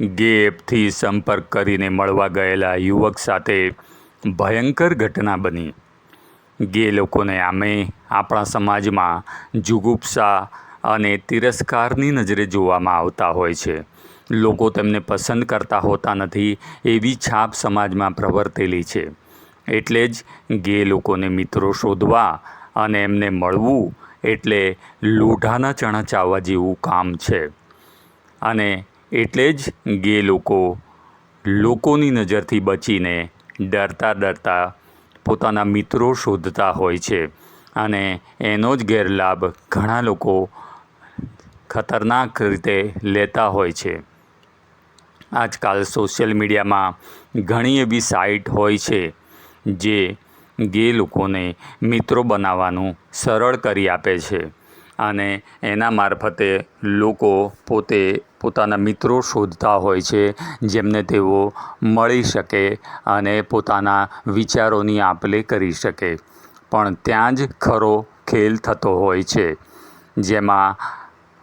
ગે એપથી સંપર્ક કરીને મળવા ગયેલા યુવક સાથે ભયંકર ઘટના બની. ગે લોકોને આમે આપણા સમાજમાં જુગુપ્સા અને તિરસ્કારની નજરે જોવામાં આવતા હોય છે. લોકો તેમને પસંદ કરતા હોતા નથી એવી છાપ સમાજમાં પ્રવર્તેલી છે. એટલે જ ગે લોકોને મિત્રો શોધવા અને એમને મળવું એટલે લોઢાના ચણા ચાવવા જેવું કામ છે. અને એટલે જ ગે લોકો. લોકોની નજરથી બચીને ડરતા ડરતા પોતાના મિત્રો શોધતા હોય છે. અને એનો જ ગેરલાભ ઘણા લોકો ખતરનાક રીતે લેતા હોય છે. આજકાલ સોશિયલ મીડિયામાં ઘણી એવી સાઇટ હોય છે જે ગે લોકોને મિત્રો બનાવવાનું સરળ કરી આપે છે. અને એના મારફતે લોકો પોતે પોતાના મિત્રો શોધતા હોય છે, જેમને તેઓ મળી શકે અને પોતાના વિચારોની આપ લે કરી શકે. પણ ત્યાં જ ખરો ખેલ થતો હોય છે, જેમાં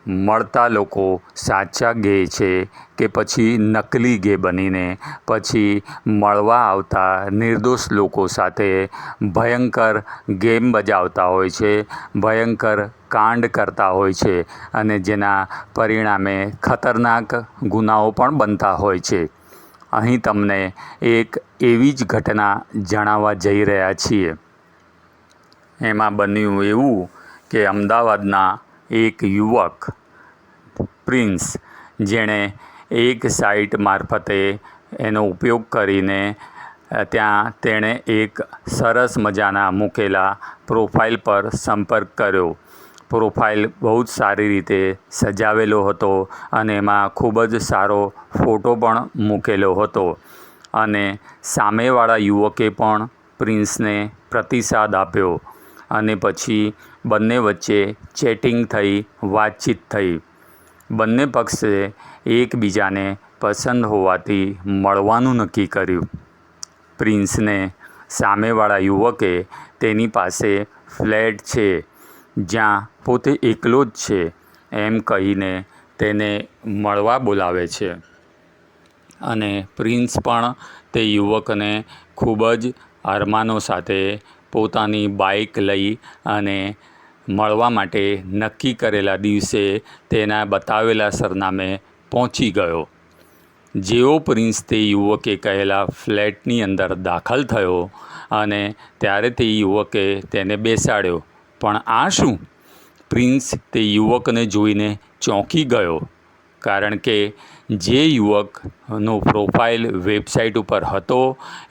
મળતા લોકો સાચા ગે છે કે પછી નકલી ગે બનીને પછી મળવા આવતા નિર્દોષ લોકો સાથે ભયંકર ગેમ બજાવતા હોય છે, ભયંકર કાંડ કરતા હોય છે અને જેના પરિણામે ખતરનાક ગુનાઓ પણ બનતા હોય છે. અહીં તમને એક એવી જ ઘટના જણાવવા જઈ રહ્યા છીએ. એમાં બન્યું એવું કે અમદાવાદના એક યુવક, પ્રિન્સ, જેણે એક સાઇટ મારફતે એનો ઉપયોગ કરીને ત્યાં તેણે એક સરસ મજાના મૂકેલા પ્રોફાઇલ પર સંપર્ક કર્યો. પ્રોફાઇલ બહુ જ સારી રીતે સજાવેલો હતો અને એમાં ખૂબ જ સારો ફોટો પણ મૂકેલો હતો. અને સામેવાળા યુવકે પણ પ્રિન્સને પ્રતિસાદ આપ્યો. અને પછી બંને વચ્ચે ચેટિંગ થઈ, વાતચીત થઈ. બંને પક્ષે એકબીજાને પસંદ હોવાથી મળવાનું નક્કી કર્યું. પ્રિન્સને સામેવાળા યુવકે તેની પાસે ફ્લેટ છે, જ્યાં પોતે એકલો જ છે, એમ કહીને તેને મળવા બોલાવે છે. અને પ્રિન્સ પણ તે યુવકને ખૂબ જ અરમાનો સાથે પોતાની બાઈક લઈ અને મળવા માટે નક્કી કરેલા દિવસે તેના બતાવેલા સરનામે પહોંચી ગયો. જેવો પ્રિન્સ તે યુવકે કહેલા ફ્લેટની અંદર દાખલ થયો અને ત્યારે તે યુવકે તેને બેસાડ્યો. પણ આ શું? પ્રિન્સ તે યુવકને જોઈને ચોંકી ગયો. કારણ કે જે યુવકનો પ્રોફાઇલ વેબસાઇટ ઉપર હતો,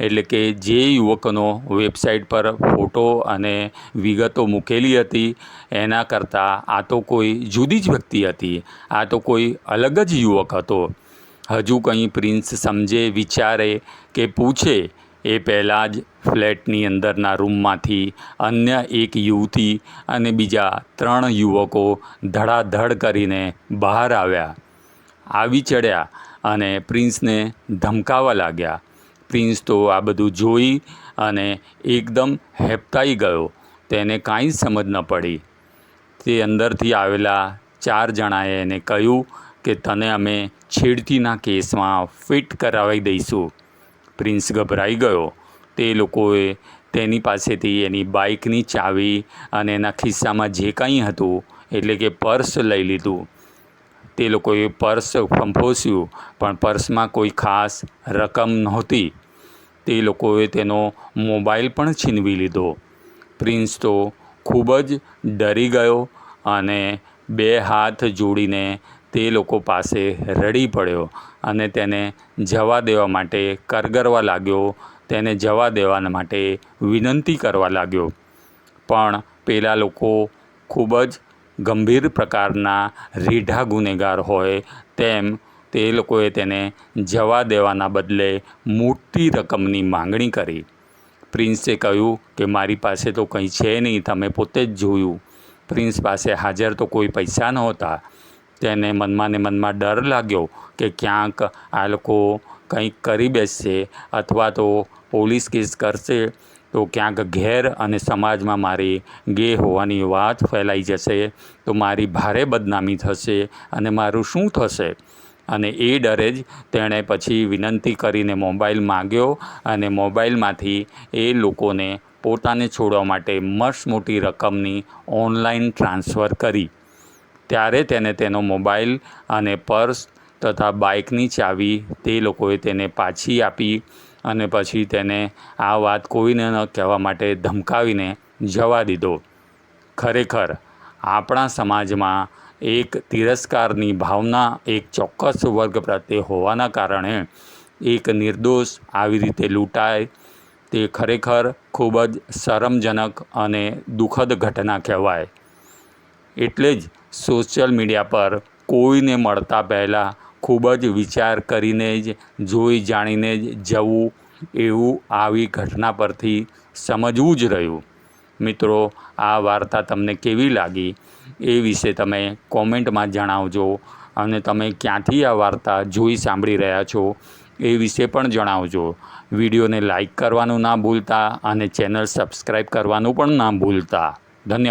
એટલે કે જે યુવકનો વેબસાઇટ પર ફોટો અને વિગતો મૂકેલી હતી, એના કરતાં આ તો કોઈ જુદી જ વ્યક્તિ હતી. આ તો કોઈ અલગ જ યુવક હતો. હજુ કંઈ પ્રિન્સ સમજે, વિચારે કે પૂછે, એ પહેલાં જ ફ્લેટની અંદરના રૂમમાંથી અન્ય એક યુવતી અને બીજા ત્રણ યુવકો ધડાધડ કરીને બહાર આવ્યા. આવી ચડ્યા અને પ્રિન્સને ધમકાવવા લાગ્યા. પ્રિન્સ તો આ બધું જોઈ અને એકદમ હેપતાઈ ગયો. તેને કાંઈ જ સમજ ન પડી. તે અંદરથી આવેલા ચાર જણાએ એને કહ્યું કે તને અમે છેડતીના કેસમાં ફિટ કરાવી દઈશું. પ્રિન્સ ગભરાઈ ગયો. તે લોકોએ તેની પાસેથી એની બાઇકની ચાવી અને એના ખિસ્સામાં જે કંઈ હતું, એટલે કે પર્સ લઈ લીધું. તે લોકોએ પર્સ ફંફોસ્યું પણ પર્સમાં કોઈ ખાસ રકમ નહોતી. તે લોકોએ તેનો મોબાઈલ પણ છીનવી લીધો. પ્રિન્સ તો ખૂબ જ ડરી ગયો અને બે હાથ જોડીને તે લોકો પાસે રડી પડ્યો અને તેને જવા દેવા માટે કરગરવા લાગ્યો. તેને જવા દેવા માટે વિનંતી કરવા લાગ્યો. પણ પેલા લોકો ખૂબ જ ગંભીર પ્રકારના રીઢા ગુનેગાર હોય તેમ તે લોકોએ તેને જવા દેવાના બદલે મોટી રકમની માંગણી કરી. પ્રિન્સે કહ્યું કે, મારી પાસે તો કંઈ છે નહીં, તમે પોતે જ જોયું. પ્રિન્સ પાસે હાજર તો કોઈ પૈસા નહોતા. તેને મનમાં ને મનમાં ડર લાગ્યો કે ક્યાંક આ લોકો કંઈક કરી બેસશે અથવા તો પોલીસ કેસ કરશે. તો ક્યાંક ઘેર અને સમાજમાં મારી ગે હોવાની વાત ફેલાઈ જશે, તો મારી ભારે બદનામી થશે અને મારું શું થશે? અને એ ડરે જ તેણે પછી વિનંતી કરીને મોબાઈલ માગ્યો અને મોબાઈલમાંથી એ લોકોને પોતાને છોડવા માટે મસ્ત મોટી રકમની ઓનલાઈન ટ્રાન્સફર કરી. ત્યારે તેને તેનો મોબાઈલ અને પર્સ તથા બાઇકની ચાવી તે લોકોએ તેને પાછી આપી અને પછી તેને આ વાત કોઈને ન કહેવા માટે ધમકાવીને જવા દીધો. ખરેખર, આપણા સમાજમાં એક તિરસ્કારની ભાવના, એક ચોક્કસ વર્ગ પ્રત્યે હોવાના કારણે એક નિર્દોષ આવી રીતે લૂંટાય, તે ખરેખર ખૂબ જ શરમજનક અને દુઃખદ ઘટના કહેવાય. એટલે જ સોશિયલ મીડિયા પર કોઈને મળતા પહેલાં ખૂબ જ વિચાર કરીને જ, જોઈ જાણીને જ જવું એવું આવી ઘટના પરથી સમજવું જ રહ્યું. મિત્રો, આ વાર્તા તમને કેવી લાગી એ વિશે તમે કોમેન્ટમાં જણાવજો અને તમે ક્યાંથી આ વાર્તા જોઈ સાંભળી રહ્યા છો એ વિશે પણ જણાવજો. વિડીયોને લાઈક કરવાનું ના ભૂલતા અને ચેનલ સબસ્ક્રાઈબ કરવાનું પણ ના ભૂલતા.